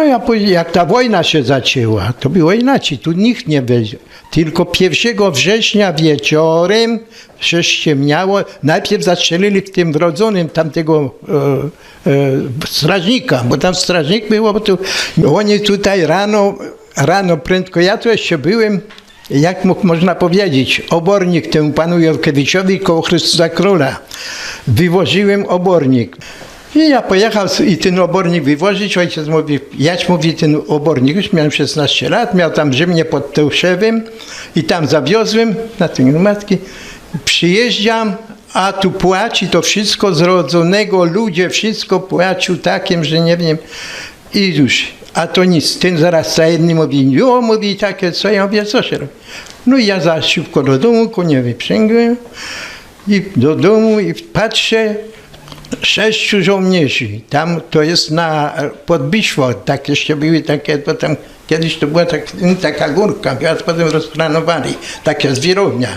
No ja jak ta wojna się zaczęła, to było inaczej, tu nikt nie wiedział. Tylko 1 września wieczorem się ściemniało, najpierw zastrzelili w tym wrodzonym tamtego e, e, strażnika, bo tam strażnik było, bo tu, oni tutaj rano, rano prędko, ja tu jeszcze byłem, jak mógł można powiedzieć, obornik temu panu Jorkiewiczowi koło Chrystusa Króla. Wywoziłem obornik. I ja pojechał i ten obornik wywozić. Ojciec mówi, jać mówi ten obornik, już miałem 16 lat, miał tam ziemię pod Tełszewem i tam zawiozłem na tym matki. Przyjeżdżam, a tu płaci to wszystko zrodzonego, ludzie wszystko płacił takim, że nie wiem. I już, a to nic. Ten zaraz za jednym mówi, jo, mówi takie, co ja mówię, co się robi. No i ja za szybko do domu, konia wyprzęgłem i do domu i patrzę, sześciu żołnierzy. Tam to jest na Podbiszwo, tak jeszcze były takie, to tam kiedyś to była tak, taka górka, teraz potem rozplanowali, taka zwierownia.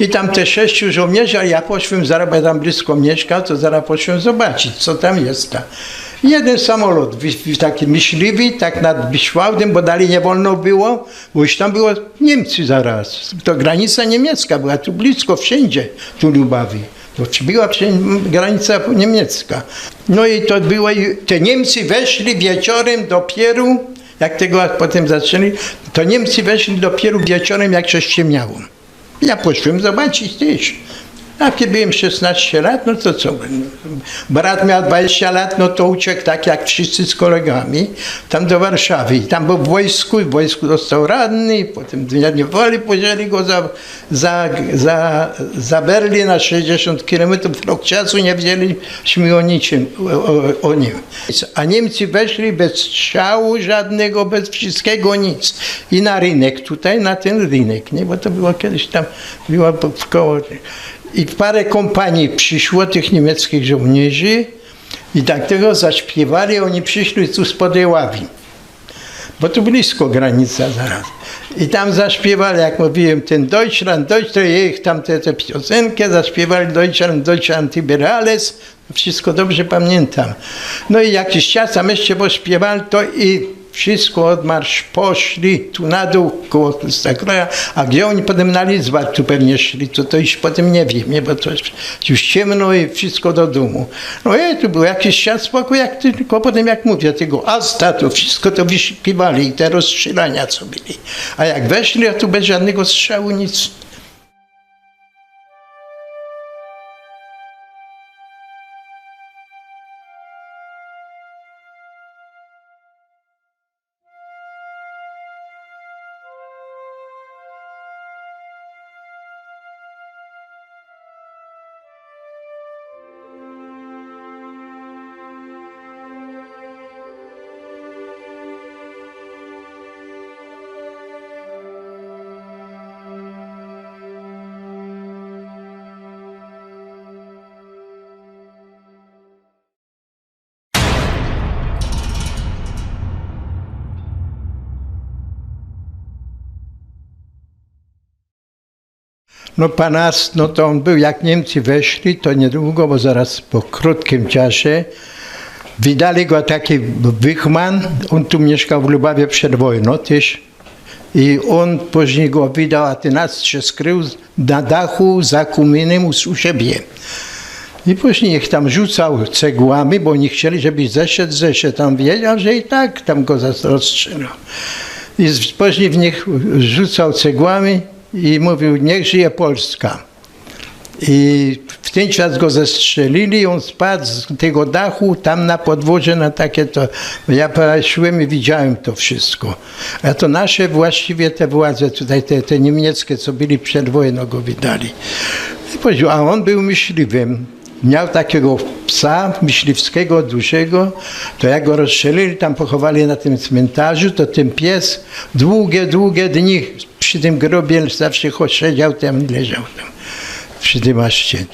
I tam te sześciu żołnierzy, a ja poszłem, zaraz bo ja tam blisko mieszkał, to zaraz poszłem zobaczyć, co tam jest. Jeden samolot, taki myśliwy, tak nad Biszwałdem, bo dalej nie wolno było, bo już tam było Niemcy zaraz. To granica niemiecka była, tu blisko, wszędzie, tu Lubawi. Była granica niemiecka. No i to było, te Niemcy weszli wieczorem dopiero, jak tego potem zaczęli, to Niemcy weszli dopiero wieczorem, jak się ściemniało. Ja poszłem zobaczyć też. Jak ja byłem 16 lat, no to co? Brat miał 20 lat, no to uciekł tak jak wszyscy z kolegami, tam do Warszawy. Tam był w wojsku, w wojsku został ranny, i potem do niewoli podzieli go za, za, za, za Berlin na 60 kilometrów. Rok czasu nie wiedzieliśmy o niczym, o, o nim. A Niemcy weszli bez strzału żadnego, bez wszystkiego, nic. I na rynek, tutaj na ten rynek, nie? bo to było kiedyś tam, było w koło. I parę kompanii przyszło, tych niemieckich żołnierzy i tak tego zaśpiewali, oni przyszli tu z Podejławi, bo tu blisko granica zaraz. I tam zaśpiewali, jak mówiłem, ten Deutschland, Deutschland, ich tam te, te piosenkę zaśpiewali Deutschland, Deutschland Liberales, wszystko dobrze pamiętam. No i jakiś czas tam jeszcze pośpiewali to i wszystko odmarsz poszli tu na dół koło Stakroja, a gdzie oni potem na Lidzbar tu pewnie szli, to, to już potem nie wiem, nie, bo to już ciemno i wszystko do domu. No i tu był jakiś czas spokój, jak tylko potem jak mówię, tego Asta, to wszystko to wyszukiwali i te rozstrzelania co byli. A jak weszli, a tu bez żadnego strzału nic. No pan Ast, no to on był, jak Niemcy weszli, to niedługo, bo zaraz po krótkim czasie, wydali go taki Wychman, on tu mieszkał w Lubawie przed wojną też. I on później go wydał, a ten Ast się skrył na dachu za kuminem u siebie. I później ich tam rzucał cegłami, bo oni chcieli, żeby zeszedł, zeszedł. Tam wiedział, że i tak tam go rozstrzelał. I później w nich rzucał cegłami i mówił, niech żyje Polska. I w ten czas go zestrzelili, on spadł z tego dachu tam na podwórze, na takie to. Ja szłem i widziałem to wszystko. A to nasze właściwie te władze tutaj, te, te niemieckie, co byli przed wojną, go wydali. A on był myśliwym. Miał takiego psa myśliwskiego, dużego, to jak go rozstrzelili, tam pochowali na tym cmentarzu, to ten pies długie, długie dni przy tym grobie zawsze siedział tam, leżał tam, przy tym maszcie.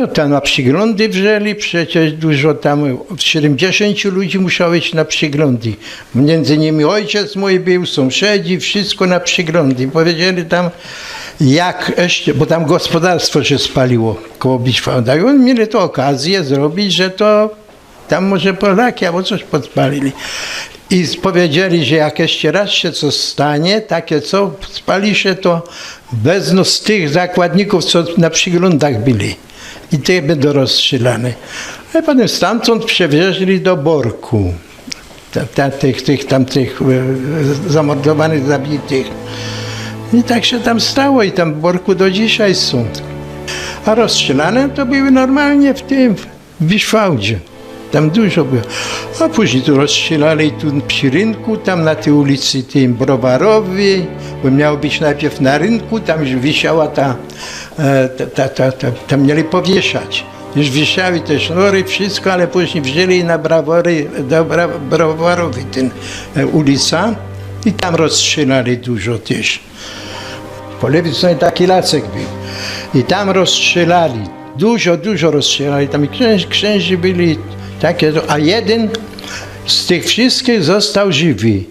No tam na przyglądy wzięli, przecież dużo tam, 70 ludzi musiało na przyglądy. Między nimi ojciec mój był, sąsiedzi, wszystko na przyglądy. Powiedzieli tam, jak jeszcze, bo tam gospodarstwo się spaliło koło Biszwałda. I oni mieli to okazję zrobić, że to tam może Polaki albo coś podpalili. I powiedzieli, że jak jeszcze raz się coś stanie, takie co spali się, to wezmą z tych zakładników, co na przyglądach byli. I te będą rozstrzelane. A potem stamtąd przewieźli do Borku. Ta, ta, tych, tych, tam tych e, zamordowanych, zabitych. I tak się tam stało i tam w Borku do dzisiaj są. A rozstrzelane to były normalnie w tym, w Wiszwałdzie. Tam dużo było. A później tu rozstrzelali tu przy rynku, tam na tej ulicy tym Browarowej, bo miało być najpierw na rynku, tam już wisiała ta, e, ta, ta, ta, ta tam mieli powieszać. Już wisiały te sznury, wszystko, ale później wzięli na Brawory, do Browarowej ten e, ulica i tam rozstrzelali dużo też. Po lewej stronie taki lasek był. I tam rozstrzelali, dużo, dużo rozstrzelali. Tam i księży, księży byli takie, a jeden z tych wszystkich został żywy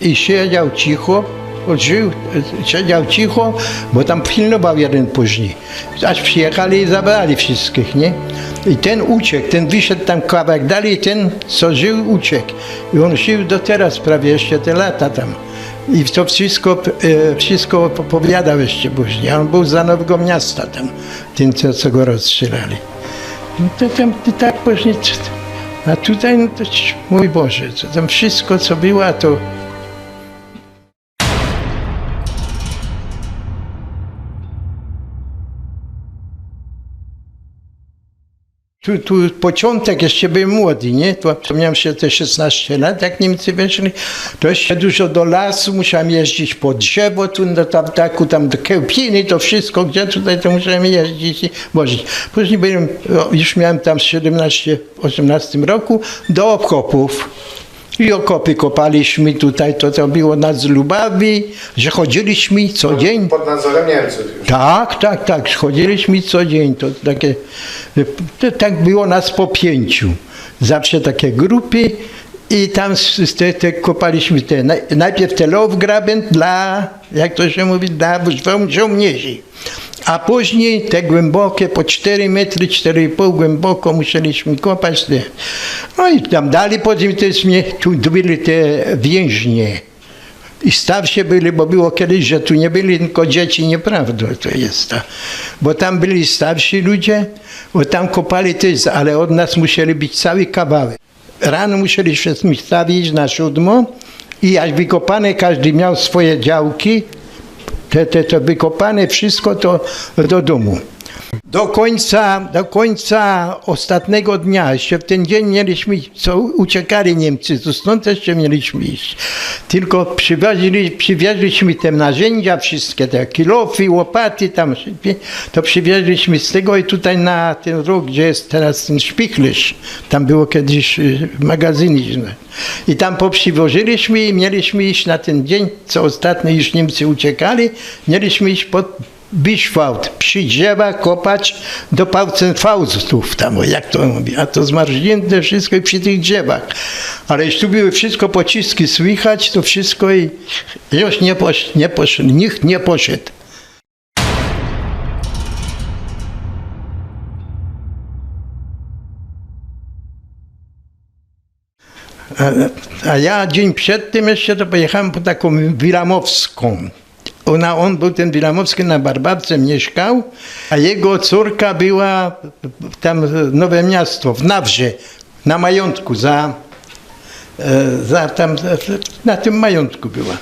i siedział cicho, żył, siedział cicho, bo tam pilnował jeden później. Aż przyjechali i zabrali wszystkich, nie? I ten uciekł, ten wyszedł tam kawałek dalej, ten co żył uciekł. I on żył do teraz prawie jeszcze te lata tam. I to wszystko, e, wszystko opowiadał jeszcze później. On był za Nowego Miasta tam, ten co, co go rozstrzelali. No to tam tak później, a tutaj, no to mój Boże, to tam wszystko co było, to Tu, tu początek, jeszcze byłem młody, nie? To miałem się te 16 lat, jak Niemcy weszli, to jeszcze dużo do lasu, musiałem jeździć po drzewo, tu do tartaku, tam do Kełpiny, to wszystko, gdzie tutaj to musiałem jeździć i wozić. Później byłem, już miałem tam 17-18 roku, do okopów. I okopy kopaliśmy tutaj, to, to było nas lubawi, że chodziliśmy co dzień. Pod nadzorem Niemców już. Tak, tak, tak. Chodziliśmy co dzień. To takie, to tak było nas po pięciu. Zawsze takie grupy i tam te, te kopaliśmy te, naj- najpierw te Lowgraben dla, jak to się mówi, dla żo- żołnierzy. A później te głębokie, po 4 metry, 4,5 głęboko musieliśmy kopać. Te. No i tam dalej potem też mnie, tu byli te więźnie. I starsi byli, bo było kiedyś, że tu nie byli tylko dzieci, nieprawda to jest. to. Bo tam byli starsi ludzie, bo tam kopali też, ale od nas musieli być cały kawałek. Rano musieliśmy stawić na siódmo i jak wykopane, każdy miał swoje działki, te, te, te wykopane wszystko to do domu. Do końca, do końca ostatniego dnia, jeszcze w ten dzień mieliśmy, co uciekali Niemcy, to stąd jeszcze mieliśmy iść. Tylko przywieźli, przywieźliśmy te narzędzia, wszystkie te kilofy, łopaty, tam, to przywieźliśmy z tego i tutaj na ten róg, gdzie jest teraz ten szpichlerz, tam było kiedyś y, magazyny. I tam poprzywożyliśmy i mieliśmy iść na ten dzień, co ostatnio już Niemcy uciekali, mieliśmy iść pod Biszwałd, przy drzewach kopać do Paucenfaustów tam, o, jak to mówi, a to zmarznięte wszystko i przy tych drzewach. Ale już tu były wszystko pociski słychać, to wszystko i już nie, posz, nie poszedł, nikt nie poszedł. A, a ja dzień przed tym jeszcze to pojechałem po taką Wilamowską. Ona, on był ten Wilamowski na Barbarce mieszkał, a jego córka była tam Nowe Miasto, w Nawrze, na majątku, za, e, za tam, na tym majątku była.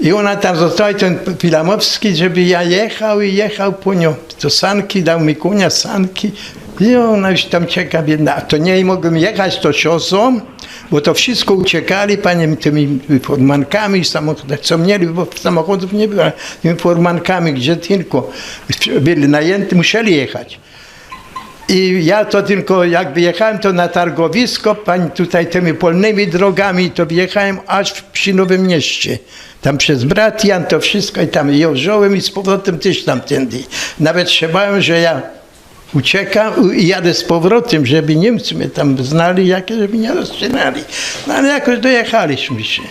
I ona tam została, ten Wilamowski, żeby ja jechał i jechał po nią. To sanki, dał mi konia, sanki. I ona już tam czeka biedna. A to nie mogłem jechać to siosą, bo to wszystko uciekali panie tymi furmankami, samochodami, co mieli, bo samochodów nie było, tymi furmankami, gdzie tylko byli najęci, musieli jechać. I ja to tylko, jak wyjechałem to na targowisko, pani tutaj tymi polnymi drogami, to wjechałem aż w- przy Nowym Mieście. Tam przez Bratian to wszystko i tam jeżdżałem i z powrotem też tamtędy. Nawet się bałem, że ja uciekam i jadę z powrotem, żeby Niemcy mnie tam znali, jak, żeby nie rozstrzelali. No ale jakoś dojechaliśmy się.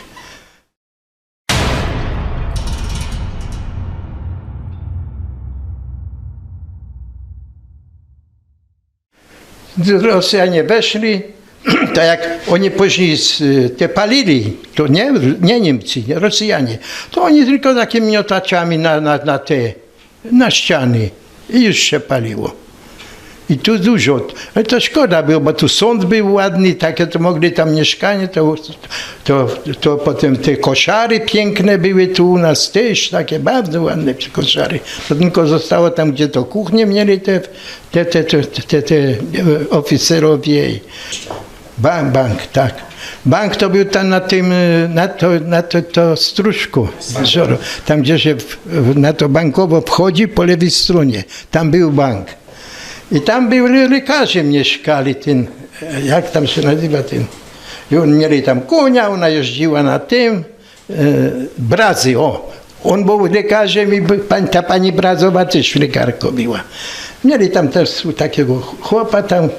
Rosjanie weszli, to jak oni później z, te palili, to nie, nie Niemcy, nie Rosjanie, to oni tylko takimi miotaczami na, na, na te, na ściany i już się paliło. I tu dużo, ale to szkoda było, bo tu sąd był ładny, takie to mogli tam mieszkanie, to, to, to potem te koszary piękne były tu u nas też, takie bardzo ładne koszary. To tylko zostało tam, gdzie to kuchnie mieli te, te, te, te, te, te e, oficerowie. Bank, bank, tak. Bank to był tam na tym, e, na to, na to, to stróżku, Żoro. tam gdzie się w, na to bankowo wchodzi po lewej stronie, tam był bank. I tam byli lekarze mieszkali, ten, e, jak tam się nazywa ten, i oni mieli tam konia, ona jeździła na tym, e, Brazy, o. On był lekarzem i ta pani Brazowa też lekarką była. Mieli tam też takiego chłopa tam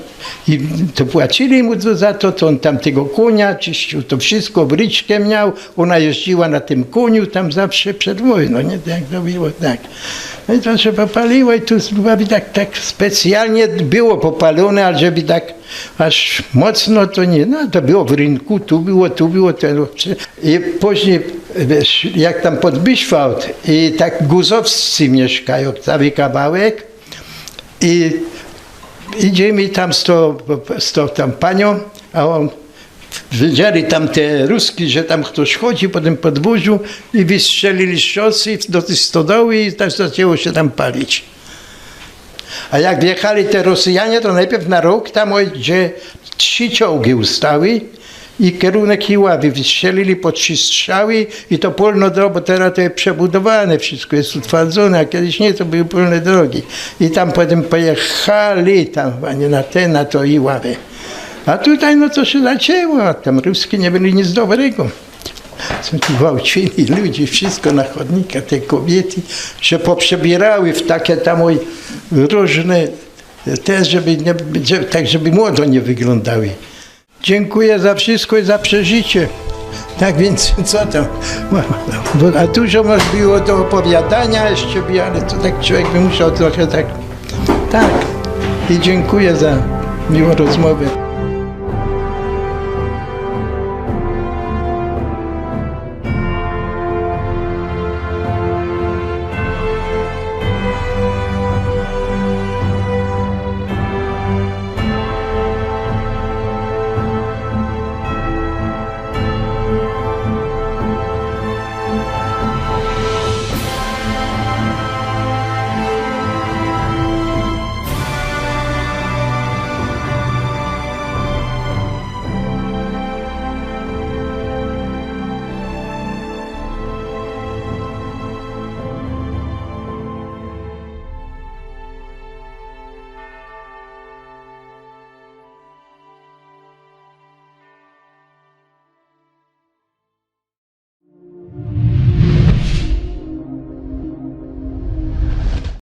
i to płacili mu za to, to on tam tego konia czyścił, to wszystko bryczkę miał, ona jeździła na tym koniu tam zawsze przed wojną, nie? Jak to było, tak. No i to się popaliło i tu chyba tak, tak specjalnie było popalone, ale żeby tak aż mocno to nie, no to było w rynku, tu było, tu było, i później wiesz, jak tam pod Bischwald i tak guzowscy mieszkają cały kawałek i idziemy tam z tą, z tą tam panią, a on Wiedzieli tam te Ruski, że tam ktoś chodzi po tym podwórzu i wystrzelili szosy do tej stodoły i tak zaczęło się tam palić. A jak wjechali te Rosjanie, to najpierw na rok tam, gdzie trzy czołgi ustały i kierunek Iławy wystrzelili po trzy strzały i to polno drogo, teraz to jest przebudowane, wszystko jest utwardzone, a kiedyś nie, to były polne drogi. I tam potem pojechali tam, a nie na te, na to Iławę. A tutaj no to się zaczęło, a tam Ruskie nie byli nic dobrego. Są tu gwałcili ludzi, wszystko na chodnikach, te kobiety się poprzebierały w takie tam oj, różne, te, żeby nie, tak żeby młodo nie wyglądały. Dziękuję za wszystko i za przeżycie. Tak więc co tam? A dużo masz było do opowiadania jeszcze, ale to tak człowiek by musiał trochę tak. Tak. I dziękuję za miłą rozmowę.